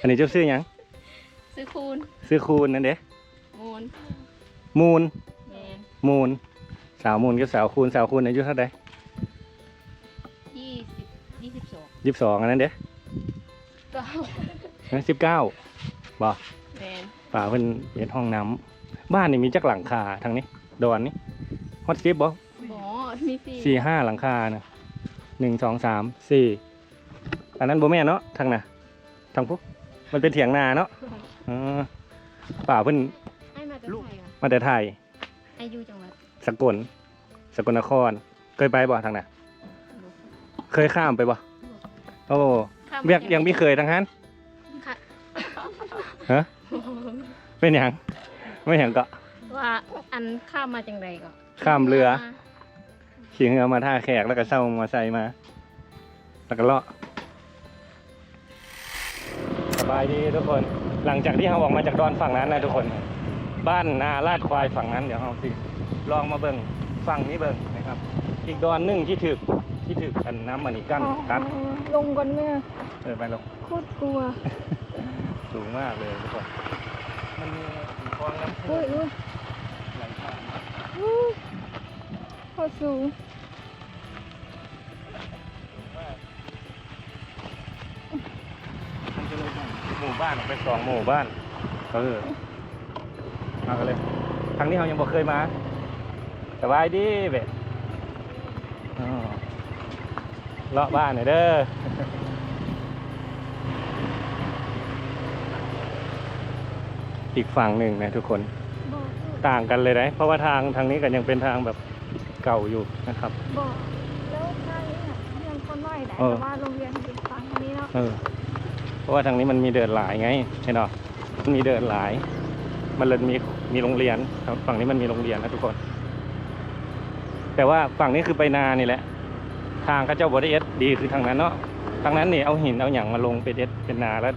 อันนี้เจ้าซื้อหยังซื้อคูณซื้อคูณนั่นเด้มูลมูลแมนมูลสาวมูลกับสาวคูณสาวคูณอายุเท่าใดยี่สิบยี่สิบสองยี่สิบสองอันนั้นเด้ก็สิบเก้าบ่แมนป่าเพิ่นเห็นห้องน้ำบ้านนี่มีจักหลังคาทางนี้ดอนนี่ฮอตซิปบ่หมอมีสี่สี่ห้าหลังคานะหนึ่งสองสามสี่อันนั้นโบแม่นเนาะทางน่ะทางพวก มันเป็นเถียงนาเนาะอ๋อป่าเพิ่นให้มาจากไทยอะมาแต่ไทยอายุจังหวัดสกลสกลนคร เคยไปบ่ทางน่ะเคยข้ามไปบ่โอ้ข้ามเรียกยังไม่เคยทางนั้นค่ะฮะเป็นหยังไม่หยังก็ว่าอันข้ามมาจังใดก็ข้ามเรือขี่เรือมาท่าแขกแล้วก็เช่ามาใส่มา แล้วก็เลาะส บายดีทุกคน หลังจากที่เราออกมาจากดอนฝั่งนั้นนะทุกคน บ้านนาลาดควายฝั่งนั้นเดี๋ยวเราสิลองมาเบิ่งฝั่งนี้เบิ่งนะครับ อีกดอนหนึ่งที่ถึกที่ถึกอันน้ำมันนี่กั้นตัดลงก่อนแม่เออไปลงโคตรกลัว สูงมากเลยทุกคน มันมีคลองน้ำเฮ้พุยอุ้ยไหลผ่านอุ้ยโคตรสูง มันจะเลย หมู่บ้านออกไปสองหมู่บ้าน เออ มากันเลย ทางนี้เรายังบอกเคยมาสบายดีเบ็ดอ๋อเลาะบ้านหน่อยเด้ออีกฝั่งหนึ่งนะทุกคนบอกต่างกันเลยนะเพราะว่าทางทางนี้ก็ยังเป็นทางแบบเก่าอยู่นะครับบอกแล้วทางนี้อะยังคนน้อยแต่เออแต่ว่าโรงเรียนอยู่ฝั่งนี้เนาะเออเพ ราะว่าทางนี้มันมีเดินหลายไงเห็นหรอมันมีเดินหลาย มันเลยมีมีโรงเรียนครับฝั่งนี้มันมีโรงเรียนนะทุกคน แต่ว่าฝั่งนี้คือไปนานี่แหละ ทางข้าเจ้าบริเอสดีคือทางนั้นเนาะทางนั้นนี่เอาหินเอาหยั่งมาลงเป็นเอสเป็นนาแล้ว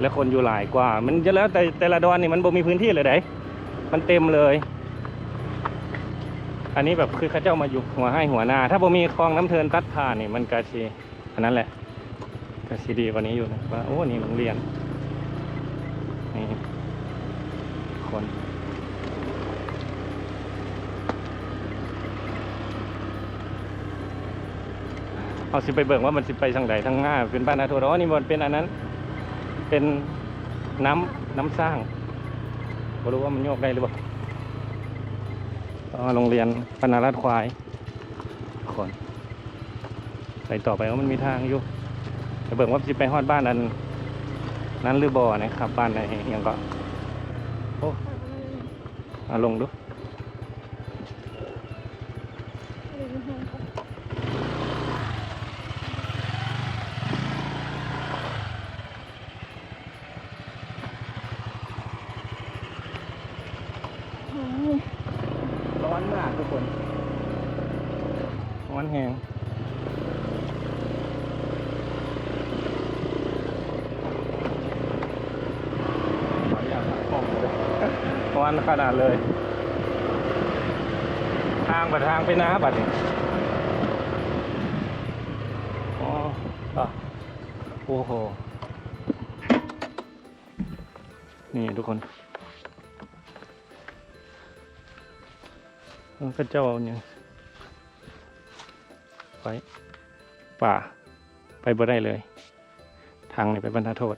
แล้วคนอยู่หลายกว่า มันจะแล้วแต่แต่ละดอนนี่มันบ่มีพื้นที่เลยไดมันเต็มเลย อันนี้แบบคือข้าเจ้ามาอยู่หัวให้หัวนา ถ้าบ่มีคลองน้ำเทินตัดผ่านนี่มันกะชีอันนั้นแหละ ก็ซีดีกว่านี้อยู่นะว่าโอ้นี่โรงเรียนนี่คนเอาสิไปเบิ่งว่ามันสิไปทางใดทางหน้าเป็นบ้านนาโทรอ๋อนี่มันเป็นอันนั้น เป็นน้ำน้ำสร้างไม่รู้ว่ามันโยกได้หรือเปล่าโรงเรียนปนาราชควายคนไปต่อไปว่ามันมีทางอยู่ จะเบิ่งว่าจะไปฮอดบ้านอันนั้นหรือบ่อนะครับ บ้านไหนยังก็โอ้อาลงดูร้อนมากทุกคน ร้อนแหงขออนุญาตหาข้อมูลเลยร้ อนขนาดเลย ทางบัดทางไปนะบัดนี้อ๋ออะโอ้โห นี่ทุกคนมันก็เจ้าเนี่ยไปป่า ไปบ่ได้เลย ทางนี่ไปบรรทัดโทษ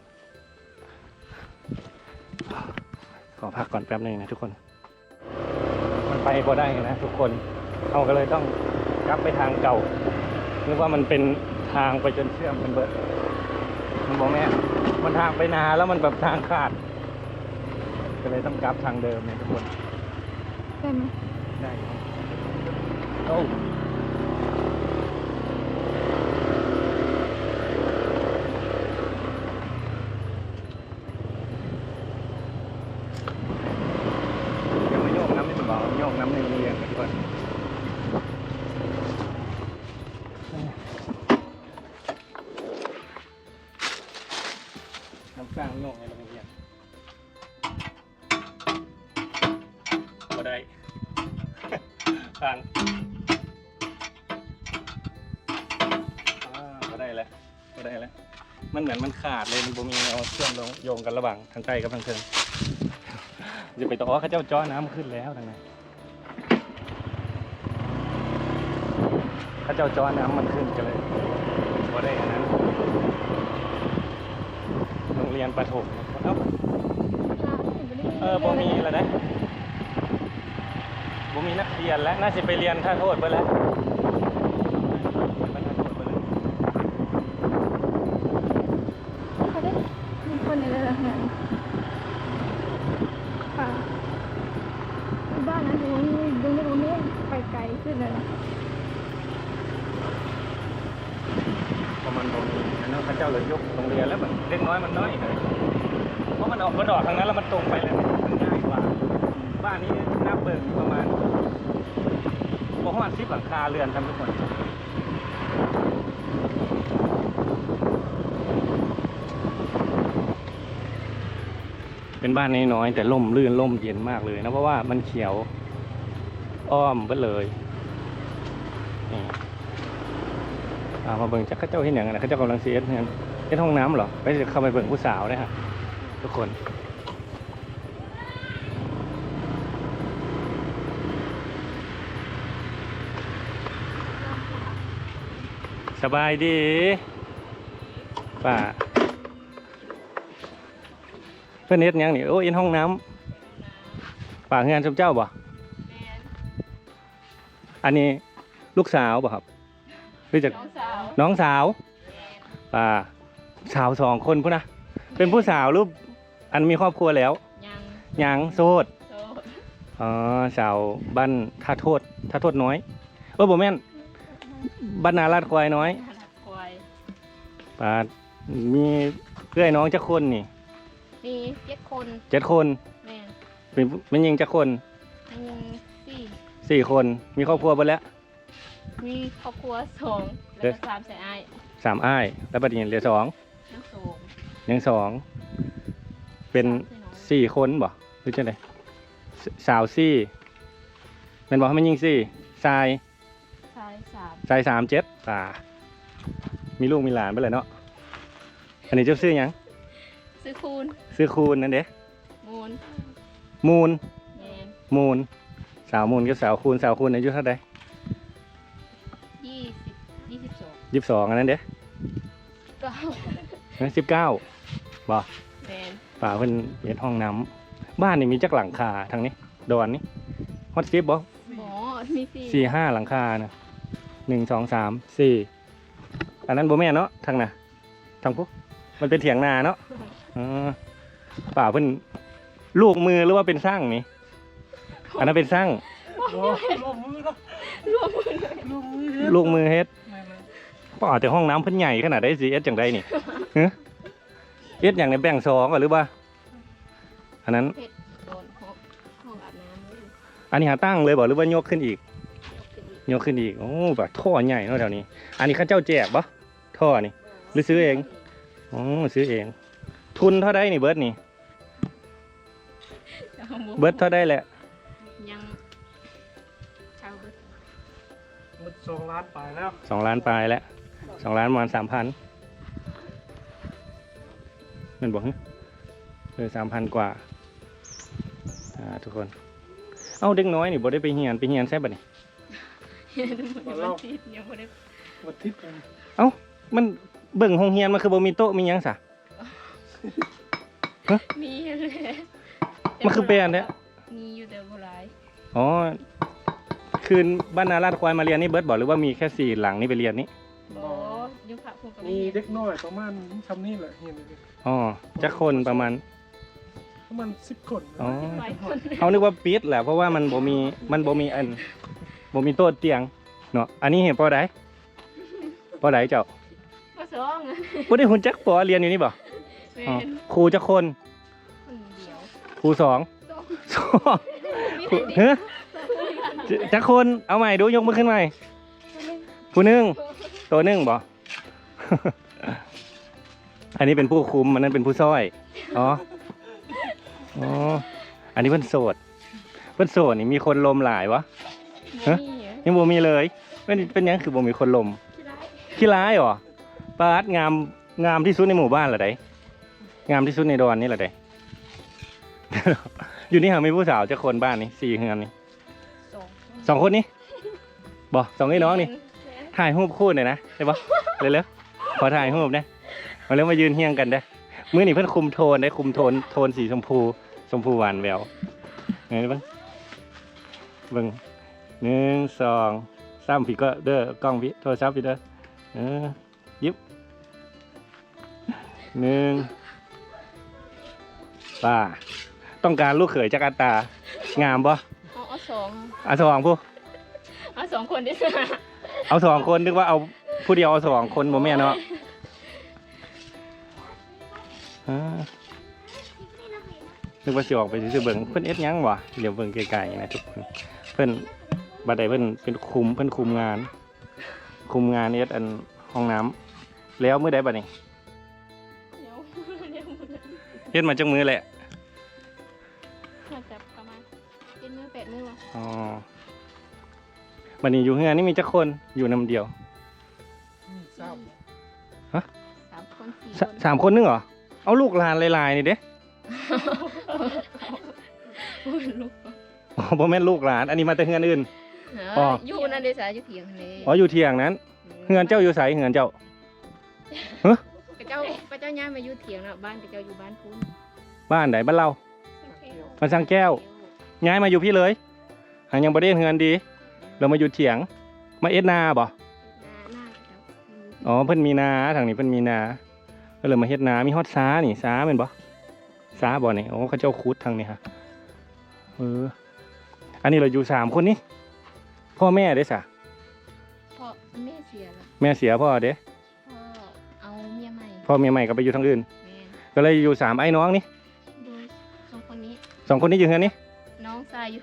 อพักก่อนแป๊บหนึงนะทุกคน มันไปบ่ได้นะทุกคนเราก็เลยต้องกลับไปทางเก่านึกว่ามันเป็นทางไปจนเชื่อมเป็นเบิดมันบอกแม่นมันทางไปนาแล้วมันแบบทางขาด ก็เลยต้องกลับทางเดิมเนี่ยทุกคน ได้ไหมได้โอ้ยังไม่โยกน้ำไม่เป็นเบาโยกน้ำในโรงเรียนก่อนน้ำ สร้างโยกในโรงเรียนบ่ได้ทางอ่าบ่ได้แล้วบ่ได้แล้ว มันเหมือนมันขาดเลยมันบ่มีแนวเชื่อมโยงกันระหว่างทางใต้กับทางเทิงจะไปต่อเขาเจ้าจ้อน้ำขึ้นแล้วทางไหนเขาเจ้าจ้อน้ำมันขึ้นกันเลยบ่ได้อันนั้น เรียนประถมเอ้าเออบ่มีแล้วนะบ่มีนักเรียนแล้วน่าจะไปเรียนท่าโทษไปแล้วไปท่าโทษไปเลยเขาได้มีคนในเรือหางค่ะบ้านนั้นดูนี่ดูนี่ดูนี่ไปไกลขึ้นเลยนะเพราะมันบ่มีอันนั้นเขาเจ้าเลยยกโรงเรีย น้อยมันน้อยเลยเพราะมันออกมันออกทางนั้นแล้วมันตรงไปเลยมันง่ายกว่า บ้านนี้นับเบิ่งประมาณประมาณสิบหลังคาเรือนทำทุกคนเป็นบ้านน้อยๆแต่ล่มลื่นล่มเย็นมากเลยนะเพราะว่ามันเขียวอ้อมไปเลยนี่อ่ามาเบิ่งจักเข้าเจ้าเห็นอย่างไรเขาเจ้ากำลังเสียเนี่ย เฮ็ดห้องน้ำเหรอ ไปเข้าไปเบิ่งผู้สาวได้ฮะทุกคน สบายดีป่าเพื่อนเฮ็ดหยังนี่โอ้ยเอ็นห้องน้ำป่าเฮือนชมเจ้าบ่อันนี้ลูกสาวบ่ครับหรือจะน้องสาว น้องสาวป่า สาวสองคนพุ่นนะเป็นผู้สาวรูปอันมีครอบครัวแล้วยังยังโสดโซอ๋อสาวบ้านท่าโทษท่าโทษน้อยเออบ่แม่นบ้านนาลาดควายน้อยหัดควายป่ามีเพื่อนน้องจักคนนี่มีเจ็ดคนเจ็ดคนแม่นเป็นเป็นยิงจักคนมีสี่สี่คนมีครอบครัวไปแล้ว มีครอบครัวสองแล้วก็สามใส่ไอ้ายสามอ้ายแล้วบัดนี้เหลือสอง น้องโสมยังสอง เป็นสามใส่น้อยสี่คนบ่หรือจังไดสสาวสี่แมันบอกให้มันยิงสี่ทรายชายสามทรายสามเจ็ดป่า มีลูกมีหลานไปเลยเนาะอันนี้เจ้าซื้อหยังซื้อคูณซื้อคูณนั่นเด้มูลมูลแม่นมูล สาวมูลกับสาวคูณสาวคูณอายุเท่าไหร่ยี่สิบยี่สิบสองยี่สิบสองอันนั้นเด้เก้า สิบเก้าบ่แม่นป่าเพิ่นเฮ็ดห้องน้ำบ้านนี่มีจักหลังคาทางนี้ดอนนี่ฮอตซิปบ่หมอมีสี่สี่ห้าหลังคานะหนึ่งสองสามสี่อันนั้นโบแม่นเนาะทางน่ะทางพวกมันเป็นเถียงนาเนาะอ๋อป่าเพิ่นลูกมือหรือว่าเป็นสร้างนี่อันนั้นเป็นสร้างรวมมือเลยลูกมือเฮ็ดป่าแต่ห้องน้ำเพิ่นใหญ่ขนาดได้สิเอสจังไดนี่ ฮะเอสอย่างในแบ่งสองก่อนหรือว่าอันนั้น เพชรโดนห้องห้องอาบน้ำเลยอันนี้หาตั้งเลยบ่หรือว่ายกขึ้นอีก ยกขึ้นอีกยกขึ้นอีก โอ้แบบท่อใหญ่เนาะแถวนี้ อันนี้เข้าเจ้าแจกปะท่อนี่ หรือซื้อเอง อ๋อซื้อเอง ทุนเท่าได้นี่เบิร์ดนี่เอาหมูเบิร์ดเท่าได้แหละ ยังเช่าเบิดมันสองล้านไปแล้ว สองล้านปลายแล้วสองล้านประมาณสามพัน มันบอกเออสามพันกว่าอ่าทุกคน เอ้าเด็กน้อยนี่บ่ได้ไปเฮียนไปเฮียนใช่ปะนี่เห็นมันยังติดยังไม่ได้วันทิศกันมันเบิ่งห้องเฮียนมันคือบ่มีโต๊ะมีหยังซะมีเลยมันคือเป็นอันเนี้ยมีอยู่แต่โบราณอ๋อคืนบ้านนาลาดควายมาเรียนนี่เบิร์ดบอกหรือว่ามีแค่สี่หลังนี่ไปเรียนนี่บ อยุคพระภูมิกับมีเด็กน้อยประมาณทำนี่แหละเห็นเลยอ๋อจักคนประมาณ ประมาณสิบคนอ๋อ หลายคนเขานึกว่าปิดแหละเพราะว่ามันบ่มีมันบ่มีอันบ่มีโต๊ะเตียงเนาะอันนี้เห็นปอไดปอไดเจ้ามาสองอะบ่ได้หุ่นจักปอเรียนอยู่นี่บ่เป็อ๋อนครูจักคนคนเดียวครูสองสองครูเฮ้ยจักคนเอาใหม่ดูยกมือขึ้นใหม่ผู้หนึงตัวหนึงบ่ อันนี้เป็นผู้คุมอันนั้นเป็นผู้ซ้อย อ๋อ อ๋อ อันนี้เพิ่นโสด เพิ่นโสดนี่มีคนลมหลายวะ ฮะมีอะยังบ่มีเลยเป็นเป็นหยังคือบ่มีคนลมขี้ร้ายขี้ร้ายเหรอปาดงามงามที่สุดในหมู่บ้านละไดงามที่สุดในดอนนี่ละได อยู่นี่หาไม่ผู้สาวจะคนบ้านนี่สี่เฮือนนี่สองสองคนนี้บอสองไอ้น้องนี่แม่นถ่ายรูปคู่หน่อยนะได้ปะเร็วๆ ขอถ่ายรูปนะมาแล้วมายืนเฮียงกันได้อมือนี่เพิ่นคุมโทนได้คุมโทนโทนสีชมพูชมพูหวานแหววไงเบ้างเบิ่งหนึ่งสองสามพี่ก็เด้อกล้องพี่โทรศัพท์พี่เด้อเออยิบหนึ่งป้าต้องการลูกเขยจากอัตตางามปะเอาเอาสองเอาสองผู้เอาสองคนดิเอาสองคนนึกว่าเอา ผู้เดียวเอาสองคนบ่แม่นเนาะอ่านึกว่าสิออกไปซื้อเบิ่งเพิ่นเอ็ดหยังวะเดี๋ยวเบิ่งไกลๆนะทุกคนเพิ่นบัดใดเพิ่นเป็นคุมเพิ่นคุมงาน คุมงานเอ็ดอันห้องน้ำแล้วมื้อใดบัดนี้เดี๋ยวเดี๋ยวเฮ็ดมาจังมื้อแหละน่าจะประมาณเจ็ดมือแปดมือวะอ๋อบัดนี้อยู่เฮือนนี่มีจักคนอยู่นํเดียวนี่เศร้า สามคนสี่สคนสามคนนึงเหรอ เอาลูกหลานหลายๆนี่เด้โอ้ยลูกอ๋อบ่แม่นลูกหลาน อันนี้มาแต่เฮือนอื่น อ๋ออยู่นั่นเดซ่าอยู่เถียงทะเลอ๋ออยู่เที่ยงนั้น เฮือนเจ้าอยู่ไสเฮือนเจ้ากระเจ้ากระเจ้าย้ายมาอยู่เถียงน่ะบ้านกระเจ้าอยู่บ้านพุ่นบ้านไหนบ้านเราบ้านสังแก้ว ย้ายมาอยู่พี่เลยหายังบ่ได้เฮือนดี เรามาอยู่เถียง มาเอ็ดนาบ่ อ๋อเพิ่นมีนาทางนี้เพิ่นมีนาก็เลยมาเฮ็ดนามีฮอดซ้านี่ซ้าแม่นบ่ซ้าบ่นี่โอ้เขาเจ้าคุดทางนี้ฮะเอออันนี้เราอยู่สามคนนี่พ่อแม่เด้สะพ่อแม่เสียแล้วแม่เสียพ่อเด้พ่อเอาเมียใหม่พ่อเมียใหม่ก็ไปอยู่ทางอื่น แม่นก็เลยอยู่สามไอ้น้องนี่ดูสองคนนี้สองคนนี้อยู่เฮือนนี่น้องชายอยู่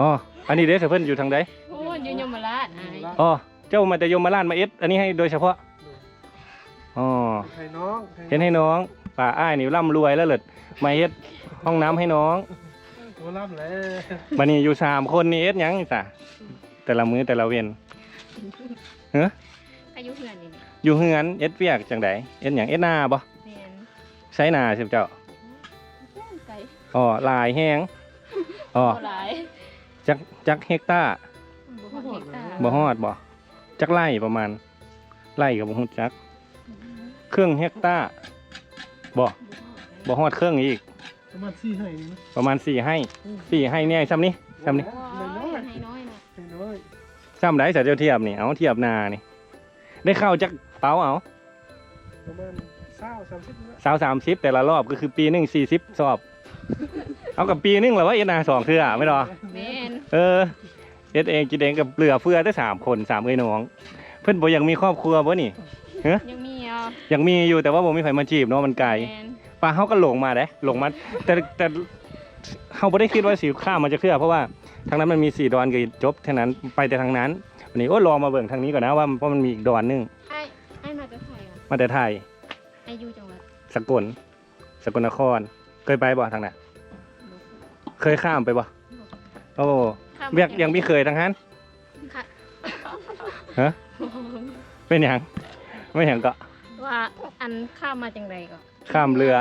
อ๋ออันนี้เด้สะเพิ่นอยู่ทางใดโอ้ยอยู่ยมราชอายอ๋อเจ้ามาแต่ยมราชมาเอ็ดอันนี้ให้โดยเฉพาะอ๋อให้น้องเห็นให้น้องป่าอ้ายนี่ร่ำรวยแล้วเหลิดมาเฮ็ดห้องน้ำให้น้องตัวรับแล้วบันนี้อยู่สามคนนี่เอ็ดหยังนี่จ้ะแต่ละมือแต่ละเวียนอายุเหือนนี่นี่อยู่เฮือนเอ็ดเวียกจังไดเอ็ดหยังเอ็ดนาบ่แม่นใช้นาสิเจ้าไก่อ๋อลายแห้งอ๋อโบหลายจักจักเฮกตาร์บ่ฮอดเฮกตาร์บ่ฮอดบ่ จักไร่ประมาณ ไร่กับบ่ฮู้จัก เครื่องเฮกตาร์บ่บ่ฮอดเครื่องอีก ประมาณสี่ให้นี่นะประมาณ4ให้4ให้เนี่ยซ้ำนี้ซ้ำนี้โอ้ยให้น้อยนะให้น้อยซ้ำได้แต่เจ้าเทียบนี่เอาเทียบนานี่ ได้เข้าจักเป๋าเอาประมาณเศร้าสามสิบนะสาวสามสิบแต่ละรอบก็คือปีหนึ่งสี่สิบสอบ เอากับปีหนึงเหรอว่าเอ็นาสองคืออะไม่หรอแม่นเออ เอ็ดเองกินเองกับเปลือเฟือได้สามคนสามเอ้ยน้อง เพื่อนบอกยังมีครอบครัวบ่นี่ยังมีอะยังมีอยู่แต่ว่าผมไม่ไผมาจีบเนาะมันไกลแม่นปลาเขาก็หลงมาเด้หลงมาแต่แต่เขาไม่ได้คิดว่าสีข้ามมันจะเคลื่อเพราะว่าทางนั้นมันมีสี่ดอนกับจบเท่านั้นไปแต่ทางนั้นวันนี้โอ้ลองมาเบิ่งทางนี้ก่อนนะว่าเพราะมันมีอีกดอนหนึงไอ้ไอ้มาจากไทยอะมาแต่ไทยไอ้อยู่จังหวัดสกลสกลนครเคยไปบ่ทางไหนนเคยข้ามไปบ่โอ้ข้าม เบียกยังไม่เคยทางนั้นค่ะฮะเป็นหยังไม่หยังก็ว่าอันข้ามมาจังไดก็ข้ามเรือ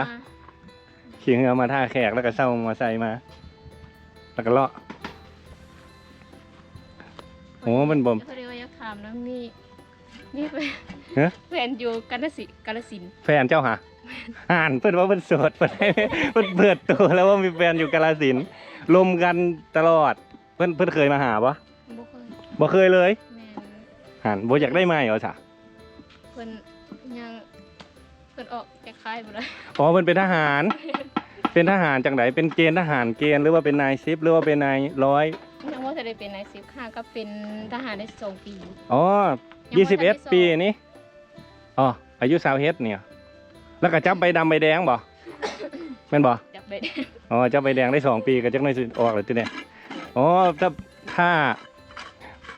ขี่เรือมาท่าแขกแล้วก็เช่ามาใส่มา แล้วก็เลาะโอ้มันบ่มเขาเรียกว่ายักษ์ขามแล้วมีนี่แฟนฮะแฟนอยู่กาฬสินธุ์กาฬสินธุ์แฟนเจ้าหะอ่านเพิ่นว่าเพิ่นโสดเพิ่นให้เพิ่นเปิดตัวแล้วว่ามีแฟนอยู่กาลสินธุ์ลมกันตลอด เพิ่นเพิ่นเคยมาหาปะบ่เคยบ่เคยเลยแม่นหันบ่อยากได้ไหมเหรอจ้ะเพิ่นยังเพิ่นออกจากค่ายบ่ได้อ๋อเพิ่นเป็นทหาร เป็นทหารจังไดเป็นเกณฑ์ทหารเกณฑ์หรือว่าเป็นนายซิปหรือว่าเป็นนายร้อยยังว่าจะได้เป็นนายสิบข้าก็เป็นทหารได้สองปีอ๋อยังยี่บ่สิบทันเอ็ดได้สบปีนี่อ๋ออายุสาวเฮ็ดเนี่ย แล้วก็จับใบดำใบแดงบ่แม่นบ่ จับไปอ๋อจับใบแดงได้สองปีก็จักหน่อยสิออกเลยทีเนี่ย อ๋อถ้าถ้า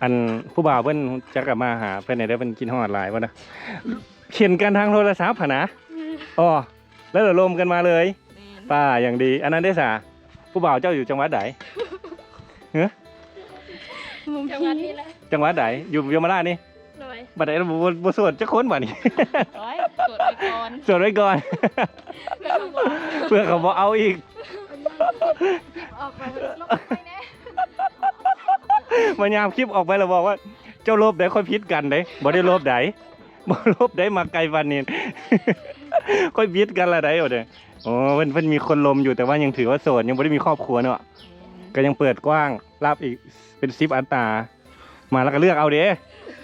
อันผู้บ่าวเพิ่นจะกลับมาหาเพิ่นเนี่ยได้เพิ่นกินฮอดหลายบ่นะเขียนกันทางโทรศัพท์หั่นนะอ๋อแล้วเราลมกันมาเลยแม่นป้าอย่างดี อันนั้นได้สาผู้บ่าวเจ้าอยู่จังหวัดไหนจังหวัดนี้แหละจังหวัดไหนอยู่ยมราชนี่ร้อยบัดไหนบ่บ่บ่โสดจักคนบ่นี่ร้อยกดไปก่อนสวดไว้ก่อนเพื่อเขาบอกเอาอีกออกไปลบไปแน่ มายามคลิปออกไปแล้วบอกว่า เจ้าลบได้ค่อยพิษกันได้บ่ได้ลบได้บ่ลบได้มาไกลวันนี้ค่อยพิษกันละได้เอาเด้อโอ้เพิ่นเพิ่นมีคนลมอยู่แต่ว่ายังถือว่าโสดยังบ่ได้มีครอบครัวเนาะก็ยังเปิดกว้างรับอีกเป็นซิปอัตรามาแล้วก็เลือกเอาเด้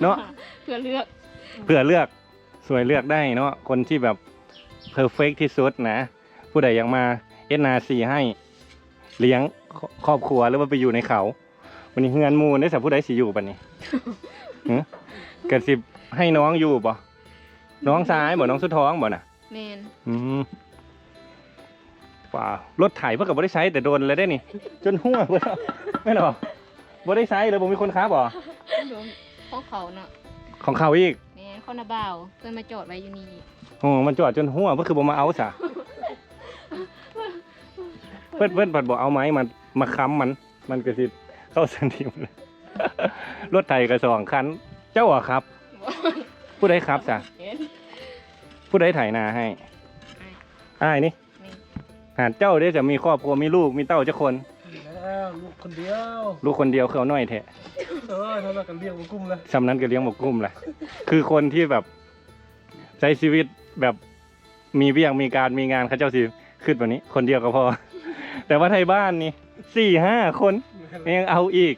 เนาะเพื่อเลือกเพื่อเลือกสวยเลือกได้เนาะคนที่แบบเพอร์เฟกที่สุดนะ ผู้ใดยังมาเอ็นอาซีให้ เลี้ยงครครอบครัวหรือว่าไปอยู่ในเขา วันนี้เฮือนหมูนได้สับผู้ใดสิอยู่ปะนี่หึเกิดสิให้น้องอยู่บ่น้องซ้ายบ่น้องสุดท้องบ่น่ะ แมนอืมว้าวรถไถเพื่อกับบ่ได้ใช้แต่โดนเลยได้นี่ จนหัวเพื่อไม่หรอบ่ได้ใช้เลยบ่มีคนค้าบ่รวมของเขาเนาะของเขาอีกแมนข้อนาบ่าวเพื่อนมาจอดไว้อยู่นี่โอ้มันจอดจนหัวเพื่อคือบ่มาเอาซะเพื่อนเพื่อนปัดบ่เอาไม้มันมาค้ำมัน มันก็สิ เข้าสนิมเลยรถไถก็สองคัน เจ้าอะครับ ผู้ใดครับซะเห็นผู้ใดไถนาให้อ้ายนี่นี่หากเจ้าได้จะมีครอบครัวมีลูกมีเต้าเจ้าคน แล้วลูกคนเดียวลูกคนเดียวคือเอาน้อยแท้เออทำมากันเลี้ยงมันกุ้มเลยสำนั้นก็เลี้ยงหมกกุ้มแหละคือคนที่แบบใช้ชีวิตแบบมีเวียงมีการมีงานเขาเจ้าสิขึ้นแบบนี้ คนเดียวก็พอ แต่ว่าไทยบ้านนี่สี่ห้าคน ยังเอาอีก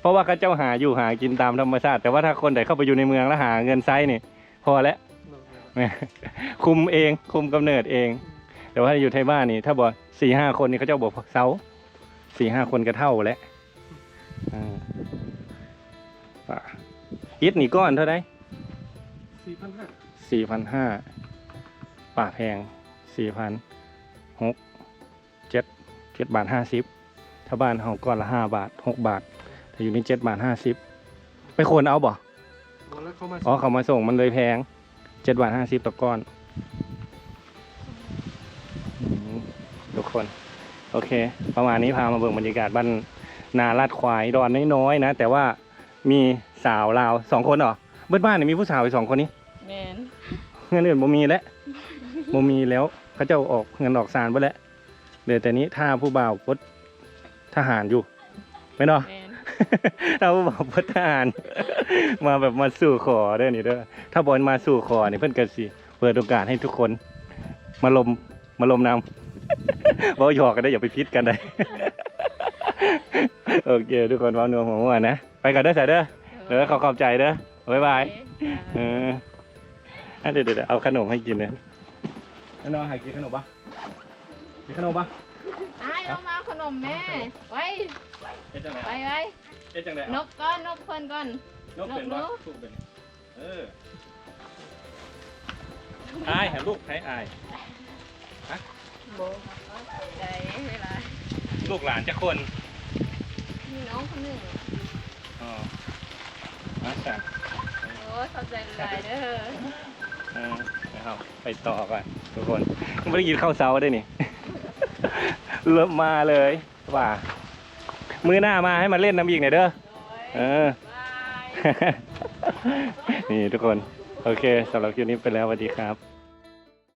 เพราะว่าเขาเจ้าหาอยู่หากินตามธรรมชาติ แต่ว่าถ้าคนไหนเข้าไปอยู่ในเมืองแล้วหาเงินไซนี่พอแล้วคุมเองคุมกำเนิดเอง แต่ว่าอยู่ไทยบ้านนี่ ถ้าบอกสี่ห้าคนนี่เขาเจ้าบอกเซาสี่ห้าคนก็เท่าแล้วอ่าป่ะอิฐนี่ก้อนเท่าไหร่สี่พันห้าสี่พันห้าป่าแพงสี่พันหกเจ็ดเจ็ดบาทห้าสิบ ถ้าบ้านเฮาก้อนละห้าบาทหกบาท แต่อยู่นี่เจ็ดบาทห้าสิบไปโคนเอาบ่แล้วเขามาอ๋อเขามาส่งมันเลยแพงเจ็ดบาทห้าสิบต่อก้อนอืมทุกคน โอเค ประมาณนี้พามาเบิ่งบรรยากาศบ้านนาลาดควายดอนน้อยๆนะ แต่ว่ามีสาวลาวสองคนเหรอเบิดบ้านเนี่ยมีผู้สาวอีกสองคนนี้แมนเงินอื่นบ่มีแล้วบ่มีแล้วเขาเจ้าออกเงินออกสารไปแล้วเหลือแต่นี้ถ้าผู้บ่าวพด ทหารอยู่ไม่เนาะแมนถ้าผู้บ่าวพดทหาร มาแบบมาสู่ขอเด้อนี่เด้อถ้าบอลมาสู่ขอนี่เพิ่นก็สิเปิดโอกาสให้ทุกคน มาลมมาลมนำบ่หยอกกันได้ออย่าไปพิษกันได้โอเค ทุกคนเว้านัวหัวม่วนนะ ไปกันเด้อสายเด้อเด้อขอขอบใจเด้อบ๊ายบายเอออะเดี๋ยวเดี๋ยวเอาขนมให้กินเลยแล้วน้องหากินขนมปะกินขนมปะ อ้ายเอามาขนมแม่ไว้เอ๊ะจังไรไปไว้เอ๊ะจังไรนกก้อนนกเพิ่นก่อนนกเป็นนปะกถูกเป็นเอออายหาลูกให้อายโบได้เวลาลูกหลานจะคนมีน้องคนหนึ่งอ๋อมาจ้ะโอ้ยเข้าใจหลายเด้อเออนะครับไปต่อก่อนทุกคนไม่ได้กินข้าวเช้าได้นี่ เริ่มมาเลยว่ามือหน้ามาให้มาเล่นน้ำอีกหน่อยเด้อเออบายนี่ทุกคน โอเคสำหรับคลิปนี้ไปแล้วสวัสดีครับ